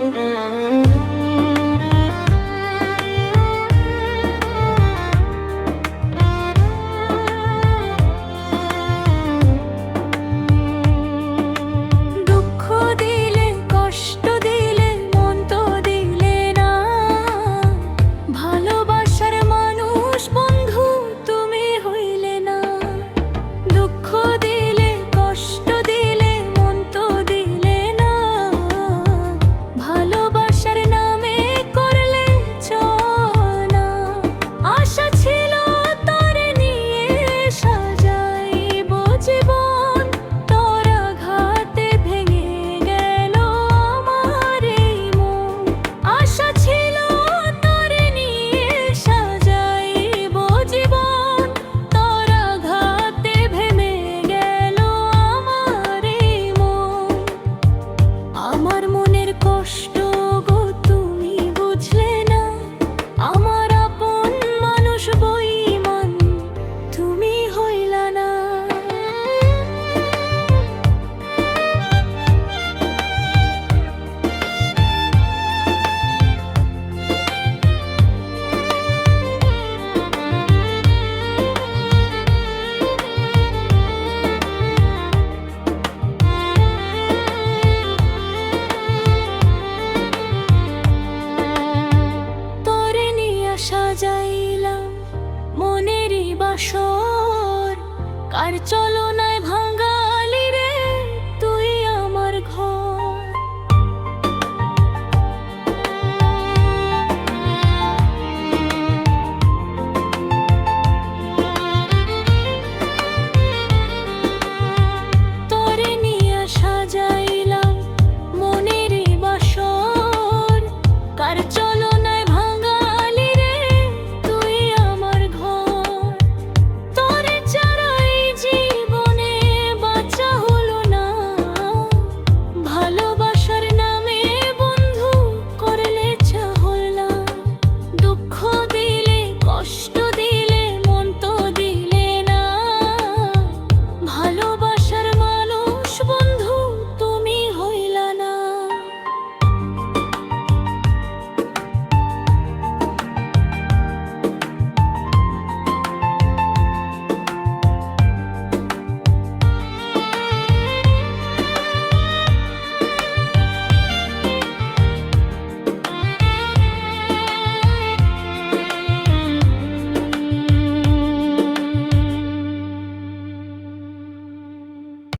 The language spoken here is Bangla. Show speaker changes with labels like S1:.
S1: mm -hmm. আমার মনের কষ্ট কার চলনা